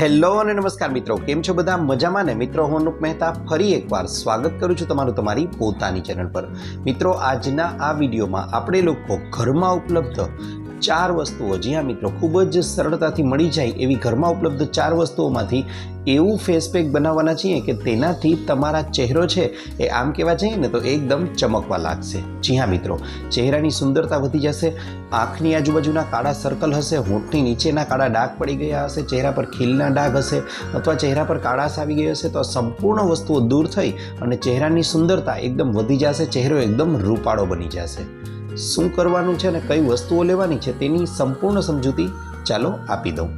Hello અને નમસ્કાર મિત્રો, કેમ છો બધા? મજામાં ને? મિત્રો, હું અનુપ મહેતા ફરી એકવાર સ્વાગત કરું છું તમારું તમારી પોતાની ચેનલ પર. મિત્રો, આજના આ વિડીયોમાં આપણે લોકો ઘરમાં ઉપલબ્ધ ચાર વસ્તુઓ જી હા મિત્રો, ખૂબ જ સરળતાથી મળી જાય એવી ઘરમાં ઉપલબ્ધ ચાર વસ્તુઓમાંથી એવું ફેસ પેક બનાવવાના છીએ કે તેનાથી તમારા ચહેરો છે એ આમ કહેવા જઈએ ને તો એકદમ ચમકવા લાગશે. જી હા મિત્રો, ચહેરાની સુંદરતા વધી જશે, આંખની આજુબાજુના કાળા સર્કલ હશે, હોઠની નીચેના કાળા ડાઘ પડી ગયા હશે, ચહેરા પર ખીલના ડાઘ હશે અથવા ચહેરા પર કાળાશ આવી ગઈ હશે તો આ સંપૂર્ણ વસ્તુઓ દૂર થઈ અને ચહેરાની સુંદરતા એકદમ વધી જશે, ચહેરો એકદમ રૂપાળો બની જશે. શું કરવાનું છે અને કઈ વસ્તુઓ લેવાની છે તેની સંપૂર્ણ સમજૂતી ચાલો આપી દઉં.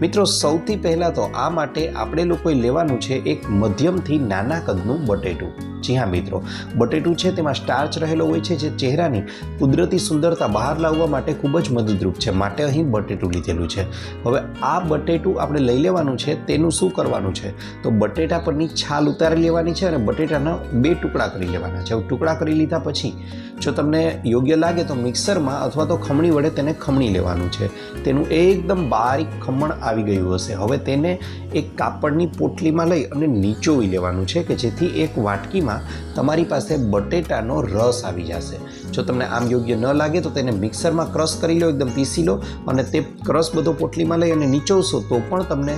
મિત્રો, સૌથી પહેલાં તો આ માટે આપણે લોકોએ લેવાનું છે એક મધ્યમથી નાના કદનું બટેટું. જી હા, મિત્રો. બટેટું છે તેમાં સ્ટાર્ચ રહેલો હોય છે, જે ચહેરાની કુદરતી સુંદરતા બહાર લાવવા માટે ખૂબ જ મદદરૂપ છે. માટે અહીં બટેટું લીધેલું છે. હવે આ બટેટું આપણે લઈ લેવાનું છે, તેનું શું કરવાનું છે? તો બટેટા પરની છાલ ઉતારી લેવાની છે અને બટેટાના બે ટુકડા કરી લેવાના છે. ટુકડા કરી લીધા પછી જો તમને યોગ્ય લાગે તો મિક્સરમાં અથવા તો ખમણી વડે તેને ખમણી લેવાનું છે. તેનું એકદમ બારીક ખમણ આવી ગયું હશે. હવે તેને એક કાપડની પોટલીમાં લઈ અને નીચોવી લેવાનું છે કે જેથી એક વાટકીમાં તમારી પાસે બટેટાનો રસ આવી જશે. જો તમને આમ યોગ્ય ન લાગે તો તેને મિક્સરમાં ક્રશ કરી લો, એકદમ પીસી લો અને તે ક્રશ બધો પોટલીમાં લઈ અને નીચોવશો તો પણ તમને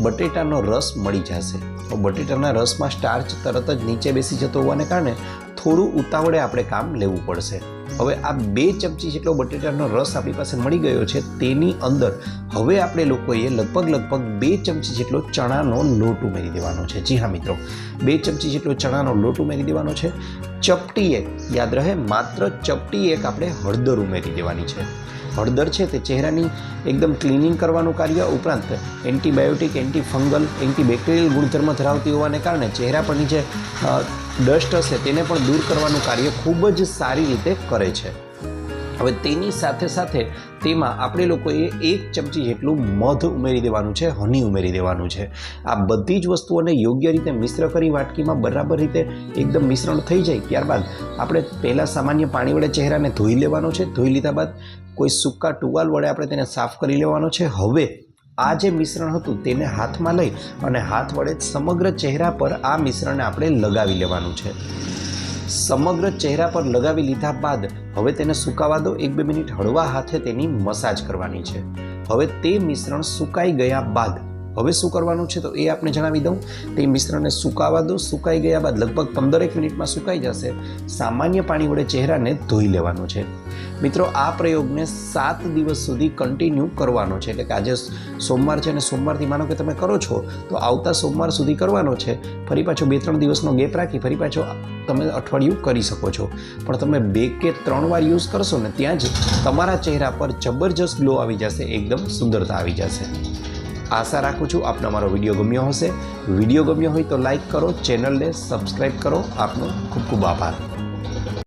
બટેટાનો રસ મળી જશે. તો બટેટાના રસમાં સ્ટાર્ચ તરત જ નીચે બેસી જતો હોવાને કારણે થોડું ઉતાવળે આપણે કામ લેવું પડશે. હવે આ બે ચમચી જેટલો બટેટાનો રસ આપણી પાસે મળી ગયો છે, તેની અંદર હવે આપણે લોકોએ લગભગ લગભગ બે ચમચી જેટલો ચણાનો લોટ ઉમેરી દેવાનો છે. જી હા મિત્રો, બે ચમચી જેટલો ચણાનો લોટ ઉમેરી દેવાનો છે. ચપટી એક, યાદ રહે, માત્ર ચપટી એક આપણે હળદર ઉમેરી દેવાની છે. હળદર છે તે ચહેરાની એકદમ ક્લિનિંગ કરવાનું કાર્ય ઉપરાંત એન્ટીબાયોટિક, એન્ટીફંગલ, એન્ટીબેક્ટેરિયલ ગુણધર્મ ધરાવતી હોવાને કારણે ચહેરા પરની જે ડસ્ટ હશે તેને પણ દૂર કરવાનું કાર્ય ખૂબ જ સારી રીતે કરે છે. હવે તેની સાથે સાથે તેમાં આપણે લોકોએ એક ચમચી જેટલું મધ ઉમેરી દેવાનું છે, હની ઉમેરી દેવાનું છે. આ બધી જ વસ્તુઓને યોગ્ય રીતે મિશ્ર કરી વાટકીમાં બરાબર રીતે એકદમ મિશ્રણ થઈ જાય, ત્યારબાદ આપણે પહેલાં સામાન્ય પાણી વડે ચહેરાને ધોઈ લેવાનો છે. ધોઈ લીધા બાદ કોઈ સૂકા ટુવાલ વડે આપણે તેને સાફ કરી લેવાનો છે. હવે આ જે મિશ્રણ હતું તેને હાથમાં લઈ અને હાથ વડે સમગ્ર ચહેરા પર આ મિશ્રણને આપણે લગાવી લેવાનું છે. સમગ્ર ચહેરા પર લગાવી લીધા બાદ હવે તેને સુકાવા દો. એક બે મિનિટ હળવા હાથે તેની મસાજ કરવાની છે. હવે તે મિશ્રણ સુકાઈ ગયા બાદ હવે શું કરવાનું છે તો એ આપણે જણાવી દઉં. તે મિશ્રણને સુકાવા દો. સુકાઈ ગયા બાદ લગભગ પંદરેક મિનિટમાં સુકાઈ જશે. સામાન્ય પાણી વડે ચહેરાને ધોઈ લેવાનો છે. મિત્રો, આ પ્રયોગને સાત દિવસ સુધી કન્ટિન્યુ કરવાનો છે. એટલે કે આજે સોમવાર છે અને સોમવારથી માનો કે તમે કરો છો, તો આવતા સોમવાર સુધી કરવાનો છે. ફરી પાછો બે ત્રણ દિવસનો ગેપ રાખી ફરી પાછો તમે અઠવાડિયું કરી શકો છો. પણ તમે બે કે ત્રણ વાર યુઝ કરશો ને, ત્યાં જ તમારા ચહેરા પર જબરજસ્ત ગ્લો આવી જશે. એકદમ સુંદરતા આવી જશે. આશા રાખું છું આપને અમારો વીડિયો ગમ્યો હશે. વીડિયો ગમ્યો હોય તો લાઈક કરો, ચેનલને સબસ્ક્રાઈબ કરો. આપનો ખૂબ ખૂબ આભાર.